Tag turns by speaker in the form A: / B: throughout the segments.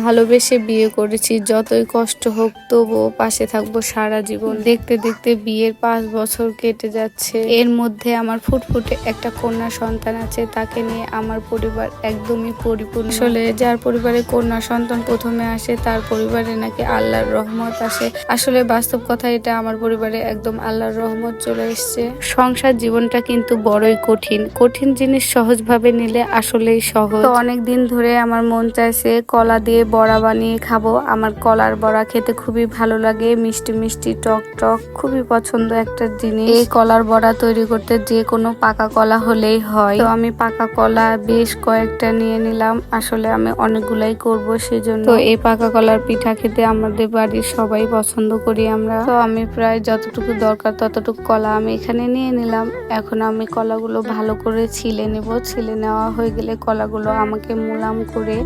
A: ভালোবেসে বিয়ে করেছি। যতই কষ্ট হোক, তবুও পাশে থাকব সারা জীবন। দেখতে দেখতে বিয়ের পাঁচ বছর কেটে যাচ্ছে। এর মধ্যে আমার ফুটফুটে একটা কন্যা সন্তান আছে। তাকে নিয়ে আমার পরিবার একদমই পরিপূর্ণ। আসলে যার পরিবারে কন্যা সন্তান প্রথমে আসে, তার পরিবারে নাকি আল্লাহর রহমত আসে। আসলে বাস্তব কথা এটা, আমার পরিবারে একদম আল্লাহর রহমত চলে এসছে। সংসার জীবনটা কিন্তু বড়ই কঠিন। কঠিন জিনিস সহজভাবে নিলে আসলেই সহজ। অনেক দিন ধরে আমার মন চাইছে কলা দিয়ে বড়া বানিয়ে খাব। আমার কলার বড়া খেতে খুবই ভালো লাগে। মিষ্টি মিষ্টি, টক টক, খুবই পছন্দ একটা জিনিস। এই কলার বড়া তৈরি করতে যে কোনো পাকা কলা হলেই হয়। তো আমি পাকা কলা বেশ কয়েকটা নিয়ে নিলাম। আসলে আমি অনেকগুলাই করব সেজন্য। তো এই পাকা কলার পিঠা খেতে আমাদের বাড়ির সবাই পছন্দ করি আমরা। তো আমি প্রায় যতটুকু দরকার ততটুকু কলা আমি এখানে নিয়ে নিলাম। এখন আমি কলাগুলো ভালো করে ছিলে নেব। ছিলে নেওয়া হয়ে গেলে কলাগুলো আমাকে মুলাম করে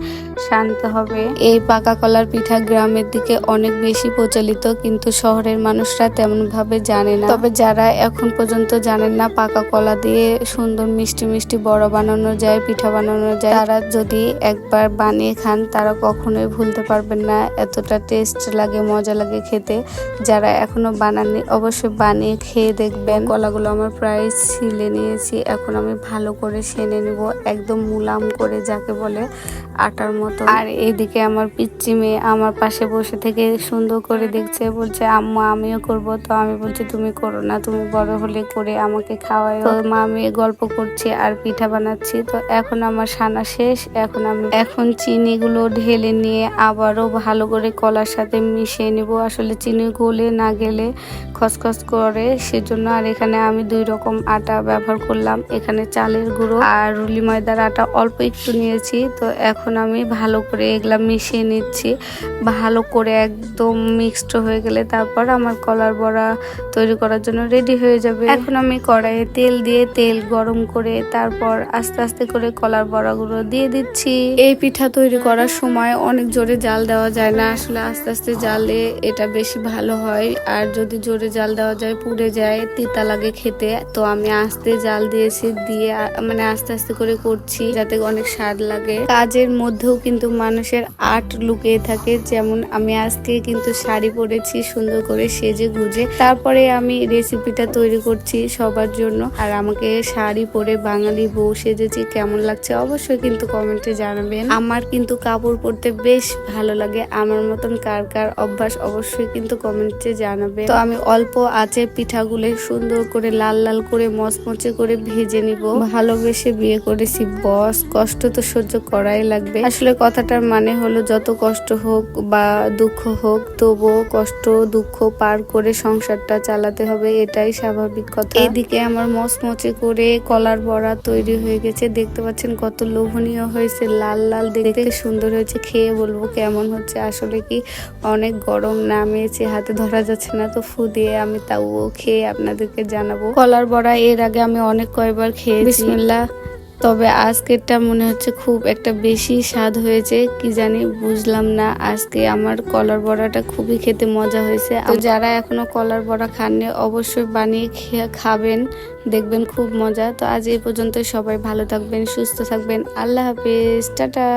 A: শানতে হবে। এই পাকা কলার পিঠা গ্রামের দিকে অনেক বেশি প্রচলিত, কিন্তু শহরের মানুষরা তেমন ভাবে জানে না। তবে যারা এখন পর্যন্ত জানেন না পাকা কলা দিয়ে সুন্দর মিষ্টি মিষ্টি বড় বানানো যায়, পিঠা বানানো যায়, তারা যদি একবার বানিয়ে খান, তারা কখনোই ভুলতে পারবেন না। এতটা টেস্ট লাগে, মজা লাগে খেতে। যারা এখনও বানাননি, অবশ্যই বানিয়ে খেয়ে দেখবেন। কলাগুলো আমার প্রায় ছিলে নিয়েছি, এখন আমি ভালো করে সেনে নিব, একদম মুলাম করে যাকে বলে আটার মতো। আর এইদিকে আমার পিচ্চি মেয়ে আমার পাশে বসে থেকে সুন্দর করে দেখছে, বলছে, আম্মা, আমিও করব। তো আমি বলছি, তুমি করো না, তুমি বড় হলে করে আমাকে খাওয়াই তো মা মেয়ে গল্প করছি আর পিঠা বানাচ্ছি। তো এখন আমার সানা শেষ, এখন আমি এখন চিনিগুলো ঢেলে নিয়ে আবারও ভালো করে কলার সাথে মিশিয়ে নিব। আসলে চিনি গলে না গেলে খসখস করে, সেজন্য আর এখানে আমি দুই রকম আটা ব্যবহার করলাম। এখানে চালের গুঁড়ো আর রুলি ময়দার আটা অল্প একটু নিয়েছি। তো এখন আমি ভালো করে এগুলা মিশিয়ে নিচ্ছি। ভালো করে একদম মিক্সড হয়ে গেলে তারপর আমার কলার বড়া তৈরি করার জন্য রেডি হয়ে যাবে। এখন আমি কড়াইয়ে তেল দিয়ে তেল গরম করে তারপর আস্তে আস্তে করে কলার বড়াগুলো দিয়ে দিচ্ছি। এই পিঠা তৈরি করার সময় অনেক জোরে জাল দেওয়া যায় না। আসলে আস্তে আস্তে জালে এটা বেশি ভালো হয়। আর যদি জোরে জাল দেওয়া যায়, পুড়ে যায়, তিতা লাগে খেতে। তো আমি আস্তে জাল দিয়েছি, দিয়ে মানে আস্তে আস্তে করে করছি যাতে অনেক স্বাদ লাগে। কাজের মধ্যেও কিন্তু মানুষের আর্ট লুকিয়ে থাকে, যেমন আমি আজকে কিন্তু শাড়ি পরেছি, সুন্দর করে সেজে গুজে। তারপরে আমি রেসিপিটা তৈরি করছি সবার জন্য। আর আমাকে শাড়ি পরে বাঙালি বউ সেজেছি, কেমন লাগছে অবশ্যই কিন্তু কমেন্টে জানাবেন। আমার কিন্তু কাপড় পরতে বেশ ভালো লাগে। আমার মতন কার কার অভ্যাস অবশ্যই কিন্তু কমেন্টে জানাবে তো আমি অল্প আছে পিঠাগুলো সুন্দর করে লাল লাল করে মচমচে করে ভেজে নিব। ভালোবেসে বিয়ে করেছি, বস। কষ্ট তো সহ্য করাই লাগবে। আসলে কথাটার মানে হলো যত কষ্ট হোক বা দুঃখ হোক, তবুও কষ্ট দুঃখ পার করে সংসারটা চালাতে হবে, এটাই স্বাভাবিক কথা। এদিকে আমার মচমচে করে কলার বড়া তৈরি হয়ে গেছে। দেখতে পাচ্ছেন কত লোভনীয় হয়েছে, লাল লাল দেখতে। সুন্দর হয়েছে, খেয়ে বলব কেমন হচ্ছে। আসলে কি অনেক গরম নামিয়েছে হাতে ধরা যাচ্ছে না তো ফু দিয়ে আমি তাও খেয়ে আপনাদেরকে জানাব। কলার বড়া এর আগে আমি অনেক কয়বার খেয়েছি। বিসমিল্লাহ। তবে আজকেরটা মনে হচ্ছে খুব একটা বেশি স্বাদ হয়েছে কি জানি বুঝলাম না। আজকে আমার কলার বড়াটা খুবই খেতে মজা হয়েছে। আর যারা এখনও কলার বড়া খাননি অবশ্যই বানিয়ে খেয়ে খাবেন দেখবেন খুব মজা। তো আজ এই পর্যন্ত সবাই ভালো থাকবেন সুস্থ থাকবেন। আল্লাহ হাফিজ টাটা।